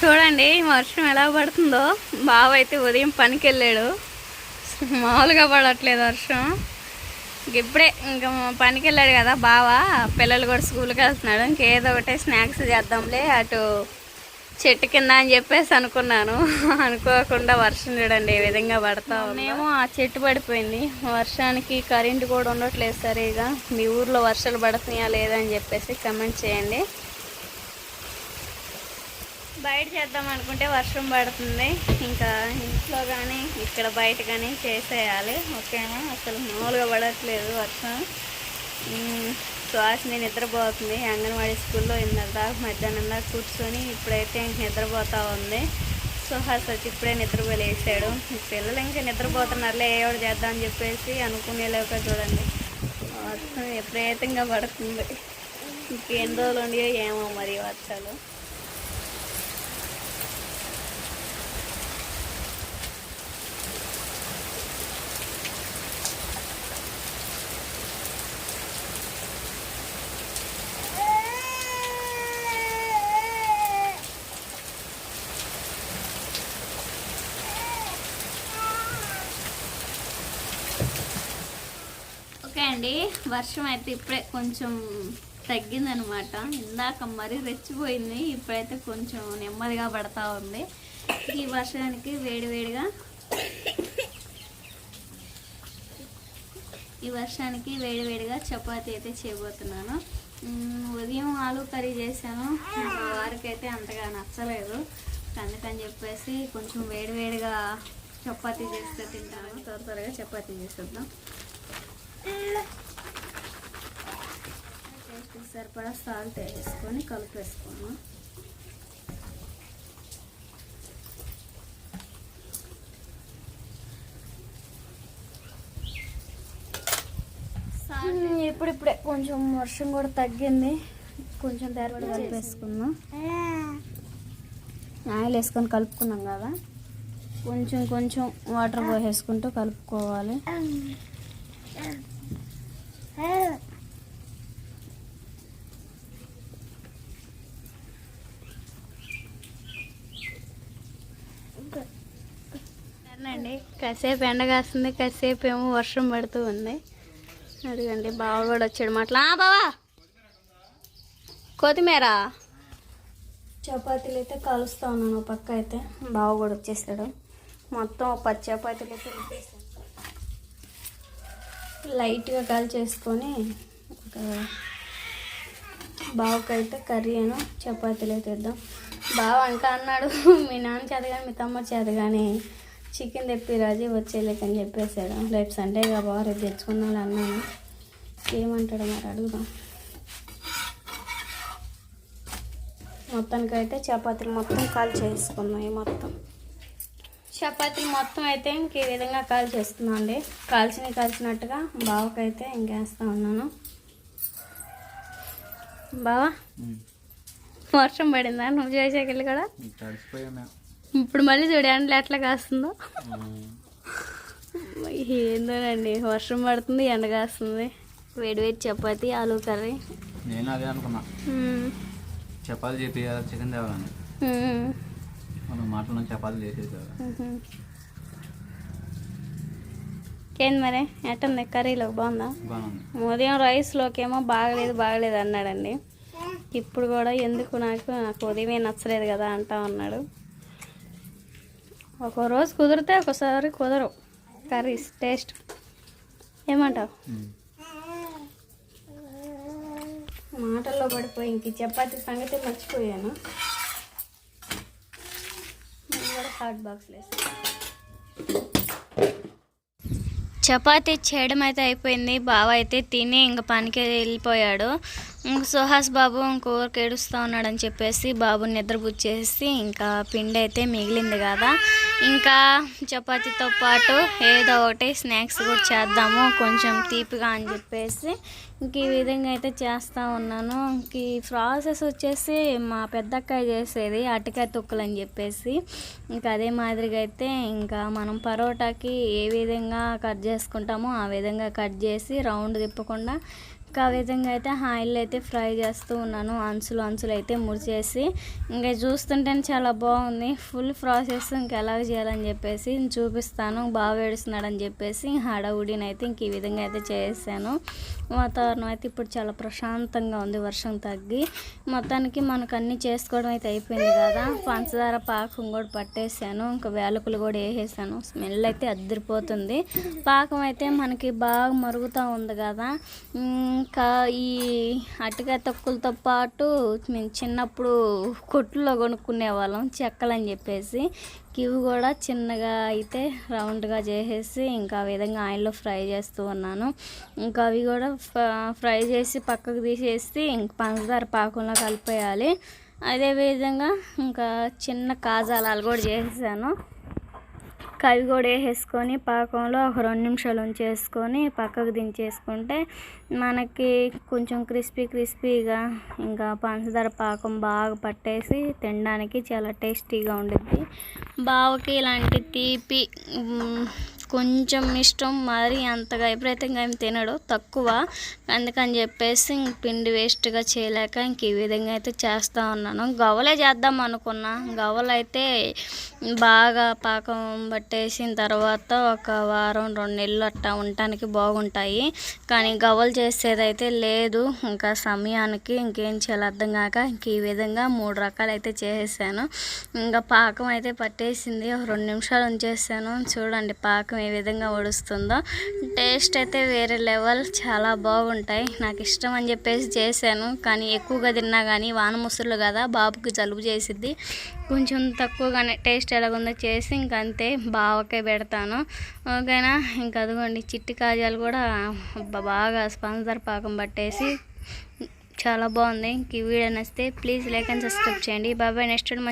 చూడండి వర్షం ఎలా పడుతుందో. బావ అయితే ఉదయం పనికి వెళ్ళాడు మామూలుగా పడట్లేదు వర్షం. ఇంక ఇప్పుడే ఇంకా పనికి వెళ్ళాడు కదా బావ. పిల్లలు కూడా స్కూల్కి వెళ్తున్నాడు. ఇంకేదో ఒకటి స్నాక్స్ చేద్దాంలే అటు చెట్టు కింద అని చెప్పేసి అనుకున్నాను. అనుకోకుండా వర్షం చూడండి ఏ విధంగా పడతా మేము ఆ చెట్టు పడిపోయింది. వర్షానికి కరెంటు కూడా ఉండట్లేదు సరిగా. మీ ఊర్లో వర్షాలు పడుతున్నాయా లేదా అని చెప్పేసి కమెంట్ చేయండి. బయట చేద్దాం అనుకుంటే వర్షం పడుతుంది. ఇంకా ఇంట్లో కానీ ఇక్కడ బయట కానీ చేసేయాలి. ఓకేనా? అసలు మామూలుగా పడట్లేదు వర్షం. శ్వాస నేను నిద్రపోతుంది. అంగన్వాడీ స్కూల్లో ఇందాక మధ్యాహ్నం దాకా కూర్చొని ఇప్పుడైతే ఇంక నిద్రపోతూ ఉంది. సుహాస్ వచ్చి ఇప్పుడే నిద్రపోలేసాడు పిల్లలు ఇంకా నిద్రపోతున్నారులే ఏ ఒకటి చేద్దాం అని చెప్పేసి అనుకునేలేక చూడండి. వర్షం విపరీతంగా పడుతుంది. ఇంకెన్ని రోజులు ఉండియో ఏమో మరి వర్షాలు. అండి. వర్షం అయితే ఇప్పుడే కొంచెం తగ్గిందనమాట. ఇందాక మరీ రెచ్చిపోయింది. ఇప్పుడైతే కొంచెం నెమ్మదిగా పడతా ఉంది. ఈ వర్షానికి వేడివేడిగా ఈ వర్షానికి వేడివేడిగా చపాతీ అయితే చేయబోతున్నాను. ఉదయం ఆలు కర్రీ చేశాను. మా వారికి అయితే అంతగా నచ్చలేదు. అందుకని చెప్పేసి కొంచెం వేడివేడిగా చపాతీ చేస్తే తింటాను. త్వర త్వరగా చపాతీ చేసేద్దాం. టేస్ట్కి సరిపడా సాల్ట్ వేసుకొని కలిపేసుకున్నాం ఇప్పుడిప్పుడే కొంచెం వర్షం కూడా తగ్గింది. కొంచెం తెరపడి కలిపేసుకుందాం. ఆయిల్ వేసుకొని కలుపుకున్నాం కదా. కొంచెం కొంచెం వాటర్ పోసేసుకుంటూ కలుపుకోవాలి. అండి. కాసేపు ఎండ కాస్తుంది కాసేపు ఏమో వర్షం పడుతూ ఉంది. అడిగండి బావ కూడా వచ్చాడు మాట్లా. బావా! కొత్తిమీర? చపాతీలు అయితే కలుస్తా ఉన్నాను పక్క అయితే. బావ కూడా వచ్చేసాడు. మొత్తం ఒక పది చపాతీలు అయితే లైట్గా కాల్ చేసుకొని ఒక బావకైతే కర్రీ అను చపాతీలు అయితే ఇద్దాం బావ ఇంకా అన్నాడు మీ నాన్న చేత కానీ మీ తమ్ముడు చేత కానీ చికెన్ తెప్పి రాజీ వచ్చేలేకని చెప్పేశాడు. రేపు సండే కా బావ రేపు తెచ్చుకుందాం అన్నాను. ఏమంటాడు మరి అడుగుదాం. మొత్తానికైతే చపాతీలు మొత్తం కాల్ చేసుకున్నాం ఈ మొత్తం. చపాతీలు మొత్తం అయితే ఇంక ఈ విధంగా కాల్ చేస్తున్నాం అండి. కాల్చిన కాల్చినట్టుగా బావకైతే ఇంకేస్తా ఉన్నాను. బావా? వర్షం పడిందా? నువ్వు చేసేకెళ్ళి కూడా? ఇప్పుడు మళ్ళీ చూడు ఎండలు ఎట్లా కాస్తుందో. ఏందోనండి వర్షం పడుతుంది ఎండ కాస్తుంది. వేడి వేడి చపాతి ఆలు కర్రీ. నేను అదే అనుకున్నా. చపాతీ చేపియాలి చికెన్ తేవాలని. మనం మాటలను చపాతీ మ్మ్. ఇంకేంది మరి ఎట్టుంది కర్రీలో బాగుందా. ఉదయం రైస్లోకి ఏమో బాగలేదు బాగలేదు అన్నాడండి. ఇప్పుడు కూడా ఎందుకు నాకు నాకు ఉదయమే నచ్చలేదు కదా అంటా ఉన్నాడు. ఒక రోజు కుదిరితే ఒకసారి కుదరవు. Curries taste. ఏమంటావు. మాటల్లో పడిపోయి ఇంక చపాతీ సంగతి మర్చిపోయాను. కూడా హాట్ చపాతీ చేయడం అయితే అయిపోయింది. బావ అయితే తిని ఇంక పనికి వెళ్ళిపోయాడు. సుహాస్ బాబు ఇంకోరికి ఏడుస్తూ ఉన్నాడని చెప్పేసి బాబుని నిద్రపుచ్చేసి ఇంకా పిండి అయితే మిగిలింది కదా. ఇంకా చపాతీతో పాటు ఏదో ఒకటి స్నాక్స్ కూడా చేద్దాము కొంచెం తీపిగా అని చెప్పేసి ఇంక ఈ విధంగా అయితే చేస్తూ ఉన్నాను. ఇంక ఈ ప్రాసెస్ వచ్చేసి మా పెద్దక్కాయ చేసేది అటకాయ తొక్కులు అని చెప్పేసి. ఇంకా అదే మాదిరిగా అయితే ఇంకా మనం పరోటాకి ఏ విధంగా కట్ చేసుకుంటామో ఆ విధంగా కట్ చేసి రౌండ్ తిప్పకుండా ఇంకా ఆ విధంగా అయితే ఆయిల్ అయితే ఫ్రై చేస్తూ ఉన్నాను. అంచులు అంచులు అయితే ముడిచేసి ఇంకా చూస్తుంటేనే చాలా బాగుంది. ఫుల్ ప్రాసెస్ ఇంకా ఎలా చేయాలని చెప్పేసి చూపిస్తాను. బాగా వేడుస్తున్నాడని చెప్పేసి హడావుడిని అయితే ఇంక ఈ విధంగా అయితే చేసాను వాతావరణం అయితే ఇప్పుడు చాలా ప్రశాంతంగా ఉంది. వర్షం తగ్గి మొత్తానికి మనకు అన్నీ చేసుకోవడం అయితే అయిపోయింది కదా. పంచదార పాకం కూడా పట్టేసాను. ఇంకా వేలకులు కూడా వేసేసాను. స్మెల్ అయితే అద్దరిపోతుంది. పాకం అయితే మనకి బాగా మరుగుతూ ఉంది కదా. ఇంకా ఈ అటుక తొక్కులతో పాటు మేము చిన్నప్పుడు కొట్టులో కొనుక్కునే వాళ్ళం చెక్కలు అని చెప్పేసి. ఇవి కూడా చిన్నగా అయితే రౌండ్గా చేసేసి ఇంకా విధంగా ఆయిల్లో ఫ్రై చేస్తూ ఉన్నాను. ఇంకా అవి కూడా ఫ- ఫ్రై చేసి పక్కకు తీసేసి ఇంక పంచదార పాకంలో కలిపేయాలి. అదేవిధంగా ఇంకా చిన్న కాజాలాలు కూడా చేసేసాను. కవి కూడా వేసేసుకొని పాకంలో ఒక రెండు నిమిషాలు ఉంచేసుకొని పక్కకు దించేసుకుంటే మనకి కొంచెం క్రిస్పీ క్రిస్పీగా ఇంకా పంచదార పాకం బాగా పట్టేసి తినడానికి చాలా టేస్టీగా ఉండుద్ది. బావకి ఇలాంటి తీపి కొంచెం ఇష్టం మరి అంతగా విపరీతంగా ఏం తినడు తక్కువ. అందుకని చెప్పేసి ఇంక పిండి వేస్ట్గా చేయలేక ఇంక ఈ విధంగా అయితే చేస్తూ ఉన్నాను. గవ్వలే చేద్దాం అనుకున్నా. గవ్వలు అయితే బాగా పాకం పట్టేసిన తర్వాత ఒక వారం రెండు నెలలు అట్టా ఉండటానికి బాగుంటాయి. కానీ గవ్వలు చేసేదైతే లేదు. ఇంకా సమయానికి ఇంకేం చేయాలి అర్థం కాక ఇంక ఈ విధంగా మూడు రకాలు అయితే చేసేసాను. ఇంకా పాకం అయితే పట్టేసింది. ఒక రెండు నిమిషాలు ఉంచేసాను. చూడండి పాకం ఏ విధంగా ఉడుస్తుందో టేస్ట్ అయితే వేరే లెవెల్ చాలా బాగుంటాయి. నాకు ఇష్టం అని చెప్పేసి చేశాను. కానీ ఎక్కువగా తిన్నా కానీ వాన ముసురులు కదా బాబుకి జలుబు చేసిద్ది. కొంచెం తక్కువగానే టేస్ట్ ఎలాగుందో చేసి ఇంక అంతే బావకే పెడతాను. ఓకేనా? ఇంకా అదిగోండి చిట్టి కాజాలు కూడా బాగా స్పందర్ పాకం పట్టేసి చాలా బాగుంది. ఇంక ఈ వీడియో నచ్చితే ప్లీజ్ లైక్ అండ్ సబ్స్క్రైబ్ చేయండి. బాబాయ్ నెక్స్ట్ మంచి